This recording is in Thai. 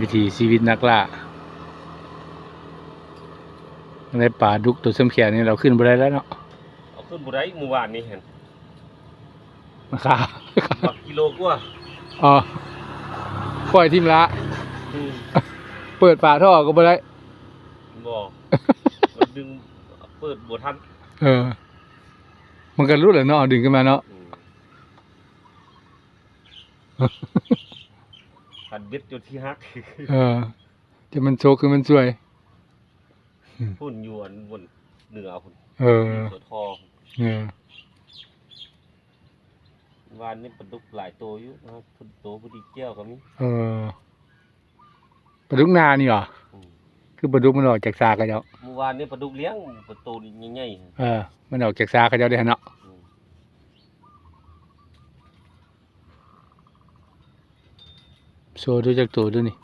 วิถีชีวิตนักล่าในป่าดุกตัวเสมแขนนี่เราขึ้นบ่ได้แล้วเนาะเอาขึ้นบุได้เมื่อวานนี้เห็นราคาบักกิโลกว่าอ๋อปล่อยทิมละอืมเปิดฝาท่อก็บ่ได้บ่มันดึงเปิดบ่ทันเออ มันก็รู้แหละเนาะดึงขึ้นมาเนาะอืม หันเบ็ดจนที่ฮักเออจะมันโชกคือมันสวย พุ่นอยู่อันบนเหนือพุ่นเออสวทอเออวานนี่ปลาดุกหลายตัวอยู่นะครับพุ่นโตพอดีแก้วก็มีเออปลาดุกนานี่เหรออืมคือปลาดุกมันออกจากซากกันเจ้าเมื่อวานนี่ปลาดุกเลี้ยงปลาโตนี่ใหญ่เออมันออกจากซากกันเจ้าได้หั่นเนาะ ๆอืม โชว์ดูจากตัวดูนี่